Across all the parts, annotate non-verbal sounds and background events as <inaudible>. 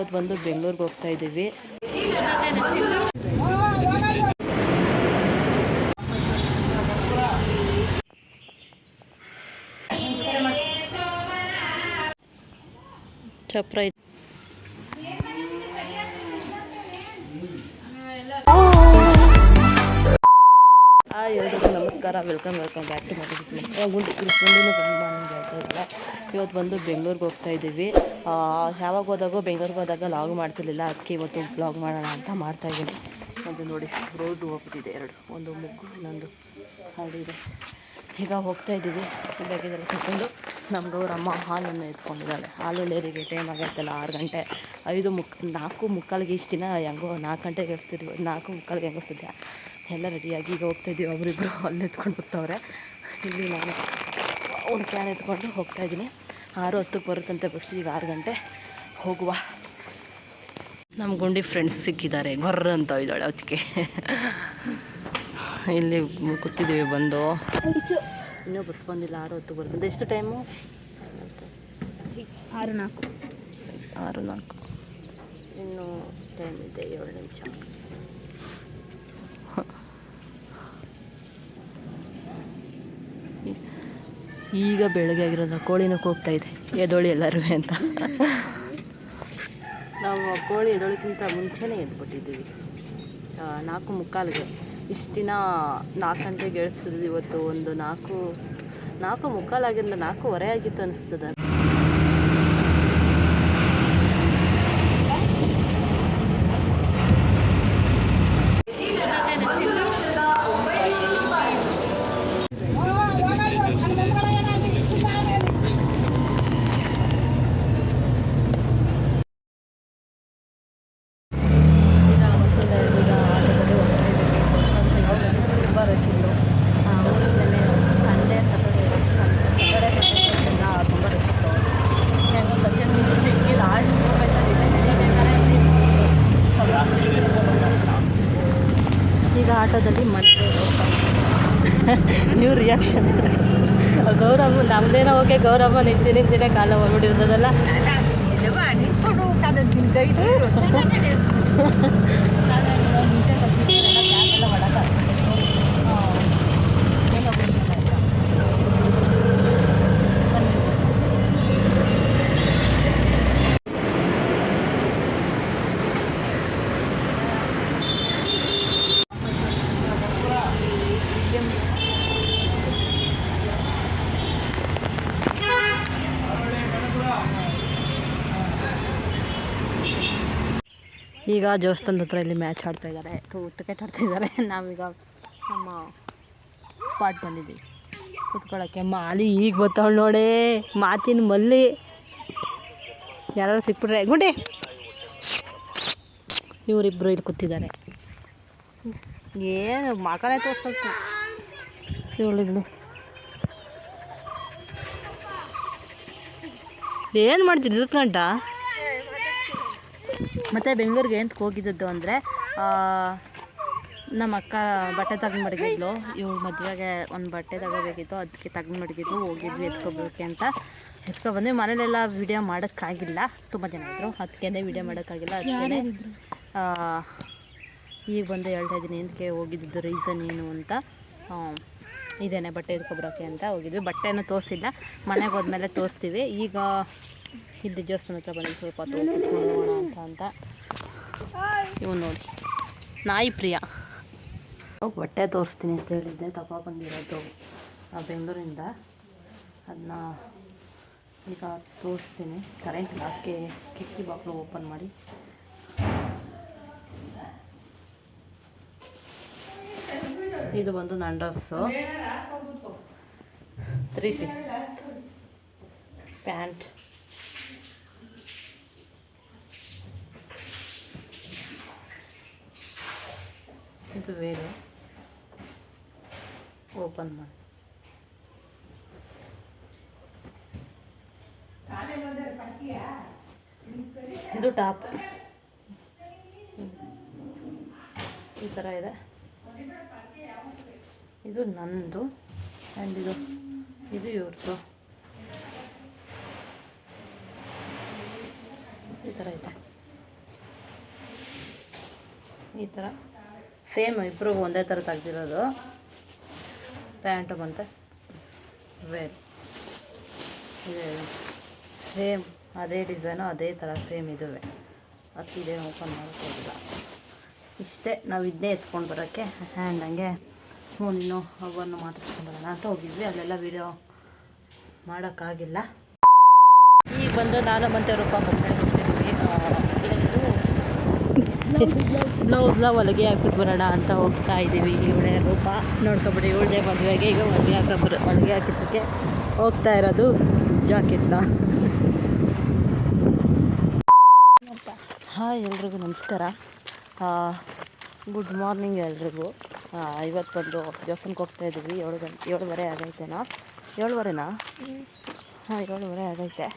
ಇವತ್ತು ಬಂದು ಬೆಂಗಳೂರಿಗೆ ಹೋಗ್ತಾ ಇದ್ದೀವಿ. ಚಪ್ರ ಆ ನಮಸ್ಕಾರ ವೆಲ್ಕಮ್ ವೆಲ್ಕಮ್ ಬ್ಯಾಕ್ ಟು ಗುಂಡಿ ಗುಂಡಿನೂ ಬಂದು ನನಗೆ ಹೇಳ್ತಾ ಇದ್ದಿಲ್ಲ ಇವತ್ತು ಬಂದು ಬೆಂಗಳೂರಿಗೆ ಹೋಗ್ತಾ ಇದ್ದೀವಿ. ಯಾವಾಗ ಹೋದಾಗೋ ಬೆಂಗಳೂರಿಗೆ ಹೋದಾಗ ಲಾಗ್ ಮಾಡ್ತಿರ್ಲಿಲ್ಲ. ಅದಕ್ಕೆ ಇವತ್ತು ಬ್ಲಾಗ್ ಮಾಡೋಣ ಅಂತ ಮಾಡ್ತಾ ಇದ್ದೀನಿ. ಅದು ನೋಡಿ ರೋಸು ಹೋಗ್ತಿದೆ ಎರಡು. ಒಂದು ಮುಗ್ಗು, ಇನ್ನೊಂದು ಹಾಡಿದೆ ಈಗ ಹೋಗ್ತಾ ಇದ್ದೀವಿ. ಬೇಕಿದ್ರೆ ತಗೊಂಡು ನಮ್ಗೆ ಅವ್ರ ಅಮ್ಮ ಹಾಲನ್ನು ಎತ್ಕೊಂಡಿದ್ದಾಳೆ. ಹಾಲು ಲೇರಿಗೆ ಟೈಮ್ ಆಗೈತಲ್ಲ ಆರು ಗಂಟೆ. ಐದು ಮುಕ್ ನಾಲ್ಕು ಮುಕ್ಕಾಲಿಗೆ ಇಷ್ಟು ದಿನ ಹೆಂಗೋ ನಾಲ್ಕು ಗಂಟೆಗೆ ಇರ್ತಿದ್ವಿ ನಾಲ್ಕು ಮುಕ್ಕಾಲಿಗೆ ಹೆಂಗೋ ಎಲ್ಲ ರೆಡಿಯಾಗಿ ಈಗ ಹೋಗ್ತಾ ಇದ್ದೀವಿ. ಅವರಿಬ್ಬರು ಅಲ್ಲಿ ಎತ್ಕೊಂಡು ಹೋಗ್ತವ್ರೆ. ಇಲ್ಲಿ ನಾನು ಒಂದು ಕ್ಯಾನ್ ಎತ್ಕೊಂಡು ಹೋಗ್ತಾ ಇದ್ದೀನಿ. ಆರು ಹತ್ತಕ್ಕೆ ಬರುತ್ತಂತೆ ಬಸ್ ಈಗ ಆರು ಗಂಟೆ. ಹೋಗುವ. ನಮ್ಮ ಗುಂಡಿ ಫ್ರೆಂಡ್ಸ್ ಸಿಕ್ಕಿದ್ದಾರೆ. ಗೊರ್ರ ಅಂತ ಇದ್ದಾಳೆ ಅದಕ್ಕೆ ಇಲ್ಲಿ ಕೂತಿದ್ದೀವಿ ಬಂದು. ಇನ್ನೂ ಬಸ್ ಬಂದಿಲ್ಲ. ಆರು ಹತ್ತು ಬರ್ತದೆ ಎಷ್ಟು ಟೈಮು ಆರು ನಾಲ್ಕು. ಆರು ನಾಲ್ಕು. ಇನ್ನೂ ಟೈಮ್ ಇದೆ ಏಳು ನಿಮಿಷ. ಈಗ ಬೆಳಗ್ಗೆ ಆಗಿರೋದು ಕೋಳಿನೂ ಕೂಗ್ತಾ ಇದೆ. ಎದೋಳಿ ಎಲ್ಲರೂ ಅಂತ. ನಾವು ಕೋಳಿ ಎದೋಳಿಗಿಂತ ಮುಂಚೆನೇ ಎದ್ಬಿಟ್ಟಿದ್ದೀವಿ. ನಾಲ್ಕು ಮುಕ್ಕಾಲಿಗೆ. ಇಷ್ಟು ದಿನ ನಾಲ್ಕು ಗಂಟೆಗೆ ಎಳಿಸ್ತಿದ್ವಿ ಇವತ್ತು ಒಂದು ನಾಲ್ಕು ನಾಲ್ಕು ಮುಕ್ಕಾಲಾಗಿಂದ ನಾಲ್ಕೂವರೆ ಆಗಿತ್ತು ಅನಿಸ್ತದೆ ಈಗ ಬಸ್ಸಲ್ಲಿ ಈಗ ಆಟೋದಲ್ಲಿ ಹೋಗ್ತಾ ಇದ್ದೀವಿ ತುಂಬ ರಶ್ ಇತ್ತು ಊರಿನಲ್ಲಿ ಸಂಡೇ ಸಟರ್ಡೇ ಸಟರ್ಡೇ ಎಲ್ಲ ತುಂಬ ರಶ್ ಇತ್ತು ಹೆಂಗೋ ಪ್ರತಿಯೊಂದು ಸಿಕ್ಕಿ ಲಾಸ್ಟ್ ಮೂಮೆಂಟಲ್ಲಿ ಈಗ ಆಟೋದಲ್ಲಿ ಮತ್ತೆ ನ್ಯೂ ರಿಯಾಕ್ಷನ್ ಗೌರಮ್ಮ ನಮ್ದೇನೋ ಓಕೆ ಗೌರಮ್ಮ ನಿಂತು ನಿಂತಿನೇ ಕಾಲ ಹೋಗ್ಬಿಟ್ಟಿರ್ತದಲ್ಲ ಈಗ ದೇವಸ್ಥಾನದ ಹತ್ರ ಇಲ್ಲಿ ಮ್ಯಾಚ್ ಆಡ್ತಾ ಇದ್ದಾರೆ ಟಿಕೆಟ್ ಆಡ್ತಾ ಇದ್ದಾರೆ <laughs> ನಾವೀಗ ನಮ್ಮ ಸ್ಪಾಟ್ ಬಂದಿದ್ದೀವಿ ಕುತ್ಕೊಳ್ಳೋಕ್ಕೆ ಮಾಲಿ ಈಗ ಬರ್ತಾವಳು ನೋಡಿ. ಮಾತಿನ ಮಲ್ಲಿ. ಯಾರು ಸಿಕ್ಬಿಟ್ರೆ, ಗುಂಡಿ. ಇವರಿಬ್ಬರು ಇಲ್ಲಿ ಕೂತಿದ್ದಾರೆ. ಏನು ಮಕನೇ ತೋರಿಸ್ಬೇಕು ಇವಳಿದ್ಲು ಏನು ಮಾಡ್ತಿದ್ದು ಗಂಟ ಮತ್ತು ಬೆಂಗಳೂರಿಗೆ ಎಂತ ಹೋಗಿದ್ದದ್ದು ಅಂದರೆ ನಮ್ಮ ಅಕ್ಕ ಬಟ್ಟೆ ತಗೊಂಡು ಮಡಗಿದ್ಲು. ಇವಳು ಮದುವೆಗೆ ಒಂದು ಬಟ್ಟೆ ತಗೋಬೇಕಿತ್ತು ಅದಕ್ಕೆ ತಗೊಂಡು ಮಡಗಿದ್ಲು ಹೋಗಿದ್ವಿ ಎತ್ಕೊಬೇಕು ಅಂತ. ಎತ್ಕೊಬಂದ್ವಿ. ಮನೇಲೆಲ್ಲ ವಿಡಿಯೋ ಮಾಡೋಕ್ಕಾಗಿಲ್ಲ. ತುಂಬ ಜನ ಇದ್ದರು ಅದಕ್ಕೆ ವಿಡಿಯೋ ಮಾಡೋಕ್ಕಾಗಿಲ್ಲ. ಅದಕ್ಕೆ ಈಗ ಬಂದು ಹೇಳ್ತಾ ಇದ್ದೀನಿ ಎಂತಕ್ಕೆ ಹೋಗಿದ್ದು ರೀಸನ್ ಏನು ಅಂತ. ಇದೇನೆ ಬಟ್ಟೆ ಎತ್ಕೊಬರೋಕ್ಕೆ ಅಂತ ಹೋಗಿದ್ವಿ. ಬಟ್ಟೆನೂ ತೋರಿಸಿಲ್ಲ. ಮನೆಗೆ ಹೋದ್ಮೇಲೆ ತೋರಿಸ್ತೀವಿ. ಈಗ ಇಲ್ಲಿ ದೇವಸ್ಥಾನ ಹತ್ರ ಬಂದು ಸ್ವಲ್ಪ ಕೂತ್ಕೊಂಡು ಅಂತ ಅಂತ. ಇವು ನೋಡಿ. ನಾಯಿ ಪ್ರಿಯ. ಬಟ್ಟೆ ತೋರಿಸ್ತೀನಿ ಅಂತ ಹೇಳಿದ್ದೆ ಬಂದಿರೋದು ಆ ಬೆಂಗಳೂರಿಂದ. ಅದನ್ನ ಈಗ ತೋರಿಸ್ತೀನಿ. ಕರೆಂಟ್ ಅದಕ್ಕೆ ಕಿಟಕಿ ಬಾಕ್ಲು ಓಪನ್ ಮಾಡಿ. ಇದು ಬಂದು ನನ್ನ ಡ್ರೆಸ್ಸು. Three piece pant. ಬೇರೆ. ಓಪನ್ ಮಾಡಿ. ಇದು ಟಾಪ್. ಈ ಥರ ಇದೆ. ಇದು ನಂದು ಆ್ಯಂಡ್ ಇದು ಇದು ಇವ್ರದ್ದು ಈ ಥರ ಇದೆ. ಈ ಥರ ಸೇಮ್ ಇಬ್ಬರಿಗೂ ಒಂದೇ ಥರ ತೆಗ್ದಿರೋದು. ಪ್ಯಾಂಟು ಮತ್ತು ವೇರ್ ಸೇಮ್ ಅದೇ ಡಿಸೈನು, ಅದೇ ಥರ ಸೇಮ್ ಇದುವೆ. ಇದೇ ಓಪನ್ ಮಾಡೋಕ್ಕೋಗಿಲ್ಲ ಇಷ್ಟೇ, ನಾವು ಇದನ್ನೇ ಎತ್ಕೊಂಡು ಬರೋಕ್ಕೆ ಹ್ಯಾಂಡ್ ಹಂಗೆ ಫೋನಿನ್ನು ಅವನ್ನು ಮಾತಾಡ್ಸ್ಕೊಂಡ್ಬರೋಣ ಅಂತ ಹೋಗಿದ್ವಿ. ಅಲ್ಲೆಲ್ಲ ವೀಡಿಯೋ ಮಾಡೋಕ್ಕಾಗಿಲ್ಲ. ಈಗ ಬಂದು ನಾನು ಮತ್ತೆ ರೂಪ ಬಂದಿದ್ದೀವಿ ಬ್ಲೌಸ್ನ ಹೊಲಿಗೆ ಹಾಕ್ಬಿಟ್ಟು ಬರೋಣ ಅಂತ ಹೋಗ್ತಾ ಇದ್ದೀವಿ. ಇವಳೆ ರೂಪ. ನೋಡ್ಕೊಬಿಡಿ, ಇವಳದೇ ಮದುವೆಗೆ. ಈಗ ಹೊಲಿಗೆ ಹಾಕ ಹೊಲಿಗೆ ಹಾಕಿಸೋಕ್ಕೆ ಹೋಗ್ತಾ ಇರೋದು ಜಾಕೆಟ್ನ. ಹಾಯ್ ಎಲ್ರಿಗೂ, ನಮಸ್ಕಾರ. ಗುಡ್ ಮಾರ್ನಿಂಗ್ ಎಲ್ರಿಗೂ. ಇವತ್ತು ಬಂದು ದೇವಸ್ಥಾನಕ್ಕೆ ಹೋಗ್ತಾ ಇದ್ದೀವಿ. ಏಳು ಗಂಟೆ ಏಳುವರೆ ಆಗೈತೆನಾ? ಏಳುವರೆನಾ? ಹಾಂ, ಏಳುವರೆ ಆಗೈತೆ.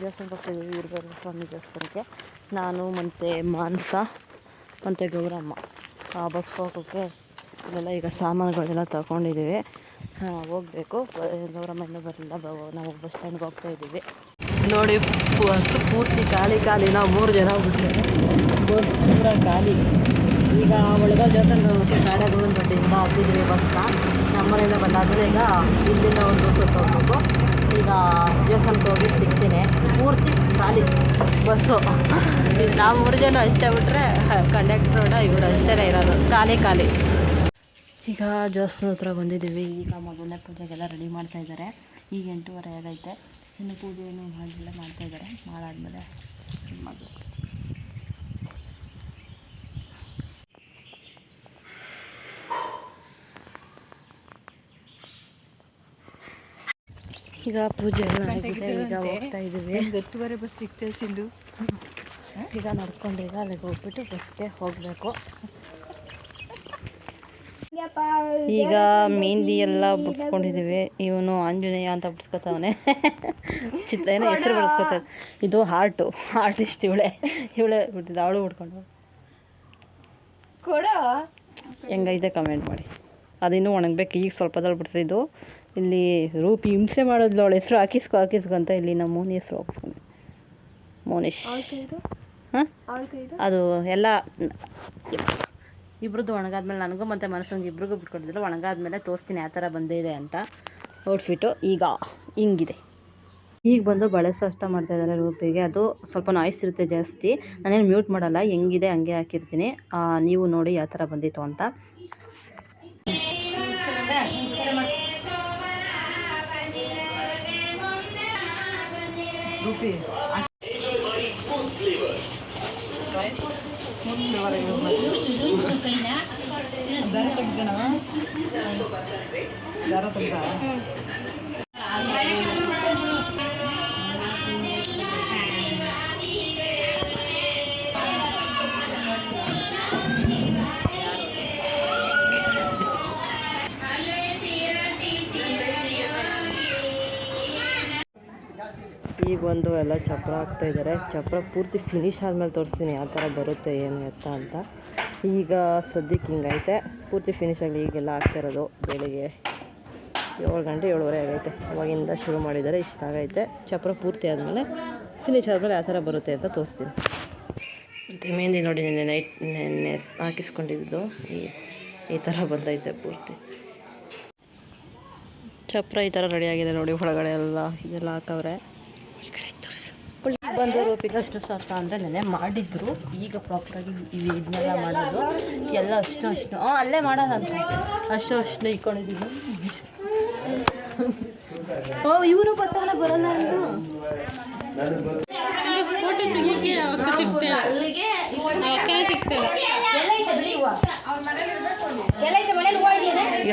ದೇವಸ್ಥಾನಕ್ಕೆ ಹೋಗ್ತಾ ಇದ್ದೀವಿ. ವೀರಭದ್ರ ಸ್ವಾಮಿ ದೇವಸ್ಥಾನಕ್ಕೆ ನಾನು ಮತ್ತು ಮಾನಸ ಮತ್ತು ಗೌರಮ್ಮ. ಆ, ಬಸ್ ಹೋಗೋಕ್ಕೆ ಇಲ್ಲೆಲ್ಲ ಈಗ ಸಾಮಾನುಗಳೆಲ್ಲ ತಗೊಂಡಿದ್ದೀವಿ. ಹೋಗಬೇಕು. ಗೌರಮ್ಮ ಇನ್ನೂ ಬರಲಿಲ್ಲ ನಾವು ಬಸ್ ಸ್ಟ್ಯಾಂಡ್ಗೆ ಹೋಗ್ತಾ ಇದ್ದೀವಿ. ನೋಡಿ ಬಸ್ ಪೂರ್ತಿ ಖಾಲಿ ಖಾಲಿ. ನಾವು ಮೂರು ಜನ ಬಿಟ್ಟಿದ್ದೇವೆ ಬಸ್ ಪೂರ ಖಾಲಿ. ಈಗ ಒಳಗ ಜೊತೆ ಹೋಗೋಕ್ಕೆ ಗಾಡಿಗಳು ಬಟ್ಟಿಯಿಂದ ಹತ್ತಿದ್ದೀವಿ ಬಸ್ನ. ನಮ್ಮನೆಯಿಂದ ಬಂದಾದ್ರೆ ಈಗ ಇಲ್ಲಿಂದ ಒಂದು ಬಸ್ ಹೋಗ್ಬೇಕು. ದೇವಸ್ಥಾನಕ್ಕೆ ಹೋಗಿ ಸಿಗ್ತೀನಿ. ಪೂರ್ತಿ ಖಾಲಿ ಬಸ್ಸು. ನಾವು ಮೂರು ಜನ ಅಷ್ಟೇ ಬಿಟ್ಟರೆ ಕಂಡಕ್ಟ್ರೋಡ ಇವರು ಅಷ್ಟೇ ಇರೋದು. ಖಾಲಿ ಖಾಲಿ. ಈಗ ದೇವಸ್ಥಾನ ಹತ್ರ ಬಂದಿದ್ದೀವಿ. ಈಗ ಮೊದಲನೇ ಪೂಜೆಗೆಲ್ಲ ರೆಡಿ ಮಾಡ್ತಾ ಇದ್ದಾರೆ. ಈಗ ಎಂಟೂವರೆ ಆಗೈತೆ. ಇನ್ನು ಪೂಜೆ ಏನು ಮಾಡಿಲ್ಲ ಮಾಡ್ತಾ ಇದ್ದಾರೆ. ಮಾಡಾದ್ಮೇಲೆ ಮಾಡಬೇಕು ಈಗ ಪೂಜೆ ಎಲ್ಲ ಆಗಿದೆ ಈಗ ಹೋಗ್ತಾ ಇದ್ದೀವಿ. ಹತ್ತುವರೆ ಬಸ್ ಸಿಗ್ತೇವೆ ಸಿಂಧು. ಈಗ ನಡ್ಕೊಂಡು ಈಗ ಅಲ್ಲಿಗೆ ಹೋಗ್ಬಿಟ್ಟು ಬಸ್ಗೆ ಹೋಗಬೇಕು. ಈಗ ಮೆಹಂದಿ ಎಲ್ಲ ಬಿಡ್ಸ್ಕೊಂಡಿದ್ದೀವಿ ಇವನು ಆಂಜನೇಯ ಅಂತ ಬಿಡ್ಸ್ಕೊತಾವನೆ ಚಿತ್ರ ಏನೋ ಹೆಸರು ಬಿಡ್ಸ್ಕೊತಾರೆ ಇದು ಹಾರ್ಟು ಆರ್ಟಿಸ್ಟ್ ಇವಳೆ ಇವಳೆ ಬಿಟ್ಟಿದ್ದು ಅವಳು ಹುಡ್ಕೊಂಡು. ಕೊಡ. ಹೆಂಗೈತೆ ಕಮೆಂಟ್ ಮಾಡಿ. ಅದಿನ್ನೂ ಒಣಗಬೇಕು ಈಗ ಸ್ವಲ್ಪದಲ್ಲಿ ಬಿಡ್ತಿದ್ದು. ಇಲ್ಲಿ ರೂಪಿ ಹಿಂಸೆ ಮಾಡೋದ್ಲು ಅವಳ ಹೆಸರು ಹಾಕಿಸ್ಕೊ ಹಾಕಿಸ್ಕೊ ಅಂತ ಇಲ್ಲಿ ನಮ್ಮ ಮೋನಿ ಹೆಸರು ಹಾಕಿಸ್ಕೊಂಡು ಮೋನಿಶ್. ಹಾಂ? ಅದು ಎಲ್ಲ ಇಬ್ರದ್ದು ಒಣಗಾದ್ಮೇಲೆ ನನಗೂ ಮತ್ತು ಮನಸ್ಸಂಗೆ ಇಬ್ರಿಗೂ ಬಿಟ್ಕೊಟ್ಟಿದ್ರು ಒಣಗಾದ್ಮೇಲೆ ತೋರಿಸ್ತೀನಿ ಆ ಥರ ಬಂದಿದೆ ಅಂತ ಔಟ್ಫಿಟ್ಟು ಈಗ ಹಿಂಗಿದೆ. ಈಗ ಬಂದು ಬಳೆ ಅಷ್ಟ ಮಾಡ್ತಾ ಇದ್ದಾರೆ ರೂಪಿಗೆ ಅದು ಸ್ವಲ್ಪ ನಾಯ್ಸ್ ಇರುತ್ತೆ ಜಾಸ್ತಿ. ನಾನೇನು ಮ್ಯೂಟ್ ಮಾಡಲ್ಲ ಹೆಂಗಿದೆ ಹಂಗೆ ಹಾಕಿರ್ತೀನಿ. ಆ, ನೀವು ನೋಡಿ ಯಾವ ಥರ ಬಂದಿತ್ತು ಅಂತ. ರೂಪಿ ಸ್ಮೂತ್ ಫ್ಲೇವರ್ ದಾರ ತೆಗ್ದನ ದಾರ ತೆಗ್ದ ಒಂದು ಎಲ್ಲ ಚಪ್ರ ಹಾಕ್ತಾ ಇದ್ದಾರೆ. ಚಪ್ರ ಪೂರ್ತಿ ಫಿನಿಶ್ ಆದಮೇಲೆ ತೋರಿಸ್ತೀನಿ ಯಾವ ಥರ ಬರುತ್ತೆ, ಏನು ಎತ್ತ ಅಂತ. ಈಗ ಸದ್ಯಕ್ಕೆ ಹಿಂಗೈತೆ. ಪೂರ್ತಿ ಫಿನಿಶ್ ಆಗಲಿ ಈಗೆಲ್ಲ ಆಗ್ತಾ ಇರೋದು ಬೆಳಿಗ್ಗೆ ಏಳು ಗಂಟೆ, ಏಳುವರೆ ಆಗೈತೆ. ಅವಾಗಿಂದ ಶುರು ಮಾಡಿದ್ದಾರೆ, ಇಷ್ಟ ಆಗೈತೆ. ಚಪ್ರ ಪೂರ್ತಿ ಆದಮೇಲೆ ಫಿನಿಶ್ ಆದಮೇಲೆ ಯಾವ ಥರ ಬರುತ್ತೆ ಅಂತ ತೋರಿಸ್ತೀನಿ. ಮತ್ತು ಮೆಹಂದಿ ನೋಡಿ ನಿನ್ನೆ ನೈಟ್ ನೆನ್ನೆ ಹಾಕಿಸ್ಕೊಂಡಿದ್ದು. ಈ ಈ ಥರ ಬಂದೈತೆ ಪೂರ್ತಿ. ಚಪ್ರ ಈ ಥರ ರೆಡಿಯಾಗಿದೆ ನೋಡಿ, ಒಳಗಡೆ ಎಲ್ಲ ಇದೆಲ್ಲ ಹಾಕವ್ರೆ. ಬಂದು ರೂಪಿಗೆ ಅಷ್ಟು ಶಾಸ್ತ್ರ ಅಂದರೆ ನೆನೆ ಮಾಡಿದ್ರು. ಈಗ ಪ್ರಾಪರಾಗಿ ಇವು ಇದನ್ನೆಲ್ಲ ಮಾಡೋದು. ಎಲ್ಲ ಅಷ್ಟು ಅಷ್ಟು. ಹಾಂ ಅಲ್ಲೇ ಮಾಡೋಣ ಅಂತ ಅಷ್ಟು ಅಷ್ಟು ಇಟ್ಕೊಂಡಿದ್ದೀವಿ ಓ ಇವರು ಬರ್ತಾನ ಬರಲ್ಲ ಅಂದು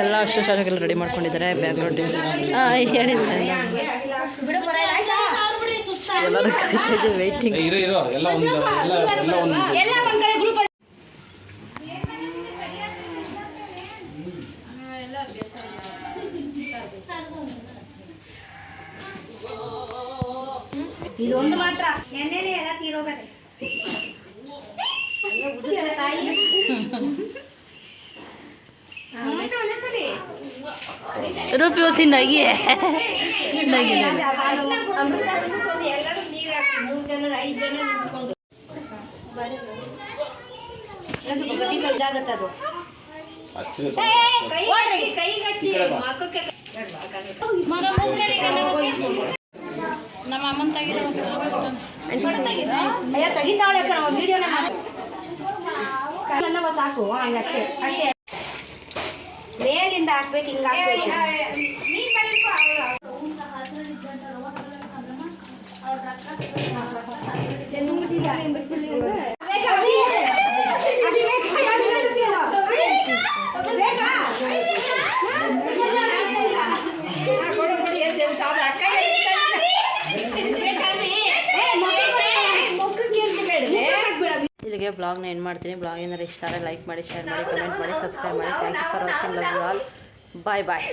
ಎಲ್ಲ ಅಷ್ಟು ಶಾಲೆಗೆಲ್ಲ ರೆಡಿ ಮಾಡ್ಕೊಂಡಿದ್ದಾರೆ. ಬ್ಯಾಗ್ರೌಂಡ್ ಹಾಂ ಹೇಳಿಲ್ಲ ಎಲ್ಲರೂ ಕಾಯ್ತಾ ಇದ್ದೀವಿ ವೆಯ್ಟಿಂಗ್ ಇರೋ ಇರೋ ಎಲ್ಲ ಒಂದು ಎಲ್ಲ ಎಲ್ಲ ಒಂದು ಇದೊಂದು ಮಾತ್ರ ನೆನ್ನೆನೆ ಎಲ್ಲ ತೀರೋಗದೆ ರೂಪಿ ಹೊಸಿ ನಗಿ ನಗಿ ಮೂರು ಜನ ಐದು ಜನ ನಿಂತ್ಕೊಂಡು. ಅದು. ನಮ್ಮ ಅಮ್ಮನ ತೆಗಿರೋ ಅಯ್ಯ ತೆಗಿತಾವಳೆ ಕಣ ವಿಡಿಯೋನ ಕಣ್ಣವ ಸಾಕು. ಹಂಗಷ್ಟೇ ಅಷ್ಟೇ ಮೇಲಿಂದ ಹಾಕ್ಬೇಕು ಹಿಂಗ ಇಲ್ಲಿಗೆ ಬ್ಲಾಗ್ನ ಎಂಡ್ ಮಾಡ್ತೀನಿ ಬ್ಲಾಗ್ ಏನಾರು ಇಷ್ಟ ಆದರೆ ಲೈಕ್ ಮಾಡಿ ಶೇರ್ ಮಾಡಿ ಕಮೆಂಟ್ ಮಾಡಿ ಸಬ್ಸ್ಕ್ರೈಬ್ ಮಾಡಿ thank you for watching love you all bye bye